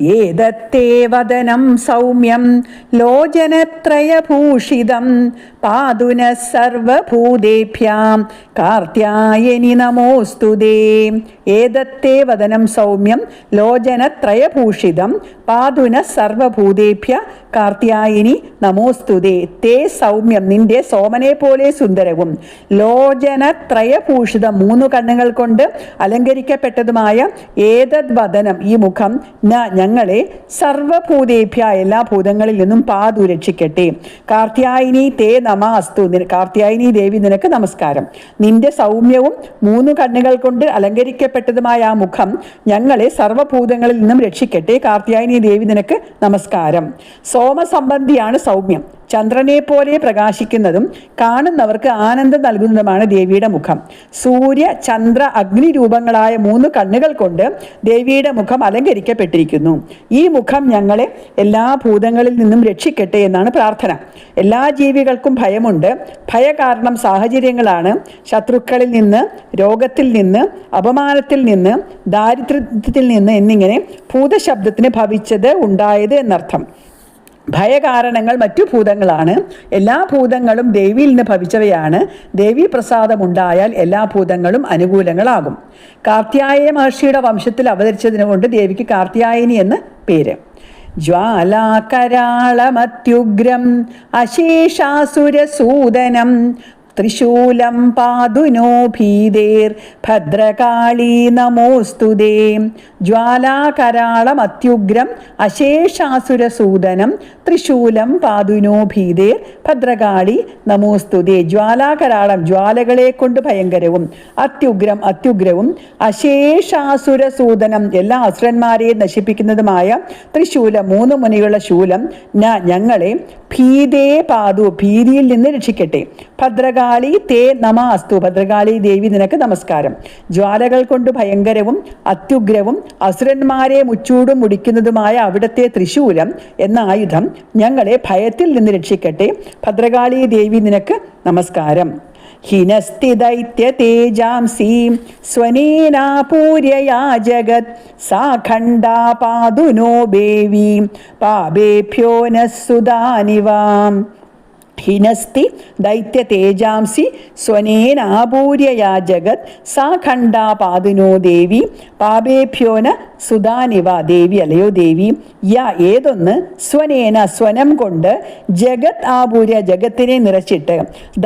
ഏതത്തേ വദനം സൗമ്യം? ലോചനത്രയഭൂഷിതം. പാതുന സർവഭൂതേഭ്യാം. കാർത്യായനി നമോസ്തുതേ ഏതത്തേ വദനം സൗമ്യം? ലോചനത്രയഭൂഷിതം. പാതുന സർവഭൂതേഭ്യ. കാർത്യായനി നമോസ്തുതേ തേ. സൗമ്യം. നിന്റെ സോമനെ പോലെ സുന്ദരവും. ലോചനത്രയഭൂഷിതം. മൂന്ന് കണ്ണുകൾ കൊണ്ട് അലങ്കരിക്കപ്പെട്ടതുമായ ഏതദ് വദനം ഈ മുഖം ന ഞങ്ങളെ സർവഭൂതേഭ്യ എല്ലാ ഭൂതങ്ങളിൽ നിന്നും പാതു രക്ഷിക്കട്ടെ. കാർത്യായനി തേ നമ അസ്തു കാർത്യായനി ദേവി നിനക്ക് നമസ്കാരം. നിന്റെ സൗമ്യവും മൂന്ന് കണ്ണുകൾ കൊണ്ട് അലങ്കരിക്കപ്പെട്ടതുമായ ആ മുഖം ഞങ്ങളെ സർവഭൂതങ്ങളിൽ നിന്നും രക്ഷിക്കട്ടെ. കാർത്യായനി ദേവി നിനക്ക് നമസ്കാരം. സോമസംബന്ധിയാണ് സൗമ്യം. ചന്ദ്രനെ പോലെ പ്രകാശിക്കുന്നതും കാണുന്നവർക്ക് ആനന്ദം നൽകുന്നതുമാണ് ദേവിയുടെ മുഖം. സൂര്യ ചന്ദ്ര അഗ്നി രൂപങ്ങളായ മൂന്ന് കണ്ണുകൾ കൊണ്ട് ദേവിയുടെ മുഖം അലങ്കരിക്കപ്പെട്ടിരിക്കുന്നു. ഈ മുഖം ഞങ്ങളെ എല്ലാ ഭൂതങ്ങളിൽ നിന്നും രക്ഷിക്കട്ടെ എന്നാണ് പ്രാർത്ഥന. എല്ലാ ജീവികൾക്കും ഭയമുണ്ട്. ഭയ കാരണം സാഹചര്യങ്ങളാണ്. ശത്രുക്കളിൽ നിന്ന് രോഗത്തിൽ നിന്ന് അപമാനത്തിൽ നിന്ന് ദാരിദ്ര്യത്തിൽ നിന്ന് എന്നിങ്ങനെ ഭൂതശബ്ദത്തിന് ഭവിച്ചത് ഉണ്ടായത് എന്നർത്ഥം. ഭയകാരണങ്ങൾ മറ്റു ഭൂതങ്ങളാണ്. എല്ലാ ഭൂതങ്ങളും ദേവിയിൽ നിന്ന് ഭവിച്ചവയാണ്. ദേവി പ്രസാദമുണ്ടായാൽ എല്ലാ ഭൂതങ്ങളും അനുകൂലങ്ങളാകും. കാർത്യായ മഹർഷിയുടെ വംശത്തിൽ അവതരിച്ചതിനു കൊണ്ട് ദേവിക്ക് കാർത്യായനി എന്ന് പേര്. ജ്വാലാകരാളമത്യുഗ്രം അശേഷാസുരസൂദനം ത്രിശൂലം പാതുനോ ഭീതേർ ഭദ്രകാളി നമോസ്തുതേ ജ്വാലാകരാളമത്യുഗ്രം അശേഷാസുരസൂദനം ത്രിശൂലം പാതുനോ ഭീതേർ ഭദ്രകാളി നമോസ്തുതേ ജ്വാലാകരാളം ജ്വാലകളെ കൊണ്ട് ഭയങ്കരവും അത്യുഗ്രം അത്യുഗ്രവും അശേഷാസുരസൂദനം എല്ലാ അസുരന്മാരെയും നശിപ്പിക്കുന്നതുമായ ത്രിശൂലം മൂന്ന് മുനികളുടെ ശൂലം ഞങ്ങളെ ഭീതേ പാതു ഭീതിയിൽ നിന്ന് രക്ഷിക്കട്ടെ. ഭദ്രകാളി തേ നമ അസ്തു. ഭദ്രകാളി ദേവി നിനക്ക് നമസ്കാരം. ജ്വാലകൾ കൊണ്ട് ഭയങ്കരവും അത്യുഗ്രവും അസുരന്മാരെ മുച്ചൂടും മുടിക്കുന്നതുമായ അവിടുത്തെ ത്രിശൂലം എന്ന ആയുധം ഞങ്ങളെ ഭയത്തിൽ നിന്ന് രക്ഷിക്കട്ടെ. ഭദ്രകാളി ദേവി നിനക്ക് നമസ്കാരം. ഹിനസ്തി ദൈത്യ തേജാംസീം. സ്വനേനാപൂര്യയാ ജഗത്. സാ പാതുനോ ദേവീ. പാപേഭ്യോ ന സുതാനിവാം. ഹിനസ്തി ദൈത്യ തേജാംസി സ്വനേനാപൂര്യയാ ജഗത് സാ പാതിനോ പാതുനോ ദേവി പാപേഭ്യോന സുതാനിവ ദേവി അല്ലയോ ദേവി? യ ഏതൊന്ന്? സ്വനേന സ്വനം കൊണ്ട് ജഗത് ആപൂര്യ ജഗത്തിനെ നിറച്ചിട്ട്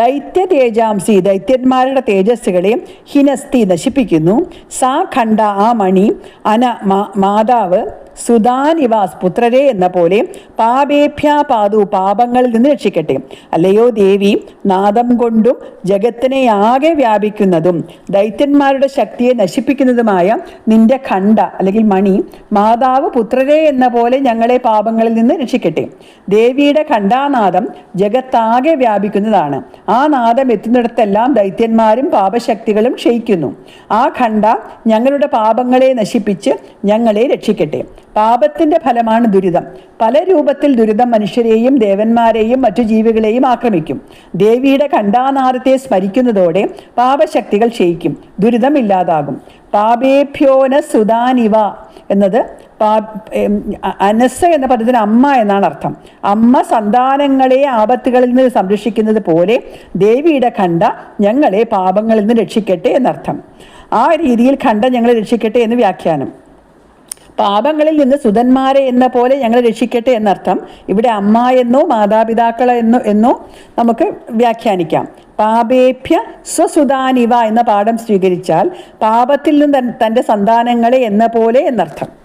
ദൈത്യ തേജാംസി ദൈത്യന്മാരുടെ തേജസ്സുകളെ ഹിനസ്തി നശിപ്പിക്കുന്നു. സാ ഖണ്ഡ ആ മണി അന മാതാവ് സുധാനിവാസ് പുത്രരെ എന്ന പോലെ പാപേഭ്യ പാതു പാപങ്ങളിൽ നിന്ന് രക്ഷിക്കട്ടെ. അല്ലയോ ദേവി? നാദം കൊണ്ടും ജഗത്തിനെ ആകെ വ്യാപിക്കുന്നതും ദൈത്യന്മാരുടെ ശക്തിയെ നശിപ്പിക്കുന്നതുമായ നിന്റെ ഖണ്ഡ അല്ലെങ്കിൽ മണി മാതാവ് പുത്രരെ എന്ന പോലെ ഞങ്ങളെ പാപങ്ങളിൽ നിന്ന് രക്ഷിക്കട്ടെ. ദേവിയുടെ ഖണ്ഡാനാദം ജഗത്താകെ വ്യാപിക്കുന്നതാണ്. ആ നാദം എത്തുന്നിടത്തെല്ലാം ദൈത്യന്മാരും പാപശക്തികളും ക്ഷയിക്കുന്നു. ആ ഖണ്ഡ ഞങ്ങളുടെ പാപങ്ങളെ നശിപ്പിച്ച് ഞങ്ങളെ രക്ഷിക്കട്ടെ. പാപത്തിന്റെ ഫലമാണ് ദുരിതം. പല രൂപത്തിൽ ദുരിതം മനുഷ്യരെയും ദേവന്മാരെയും മറ്റു ജീവികളെയും ആക്രമിക്കും. ദേവിയുടെ ഖണ്ഡാനാദത്തെ സ്മരിക്കുന്നതോടെ പാപശക്തികൾ ക്ഷയിക്കും. ദുരിതം ഇല്ലാതാകും. പാപേഭ്യോന സുതാനിവ എന്നത് പാ അനസ് എന്ന പദത്തിന് അമ്മ എന്നാണ് അർത്ഥം. അമ്മ സന്താനങ്ങളെ ആപത്തുകളിൽ നിന്ന് സംരക്ഷിക്കുന്നത് പോലെ ദേവിയുടെ ഖണ്ഡ ഞങ്ങളെ പാപങ്ങളിൽ നിന്ന് രക്ഷിക്കട്ടെ എന്നർത്ഥം. ആ രീതിയിൽ ഖണ്ഡ ഞങ്ങളെ രക്ഷിക്കട്ടെ എന്ന് വ്യാഖ്യാനം. പാപങ്ങളിൽ നിന്ന് സുതന്മാരെ എന്ന പോലെ ഞങ്ങൾ രക്ഷിക്കട്ടെ എന്നർത്ഥം. ഇവിടെ അമ്മ എന്നോ മാതാപിതാക്കളെ എന്നോ എന്നോ നമുക്ക് വ്യാഖ്യാനിക്കാം. പാപേഭ്യ സ്വസുതാനിവ എന്ന പാഠം സ്വീകരിച്ചാൽ പാപത്തിൽ നിന്ന് തൻ- തന്റെ സന്താനങ്ങളെ എന്ന പോലെ എന്നർത്ഥം.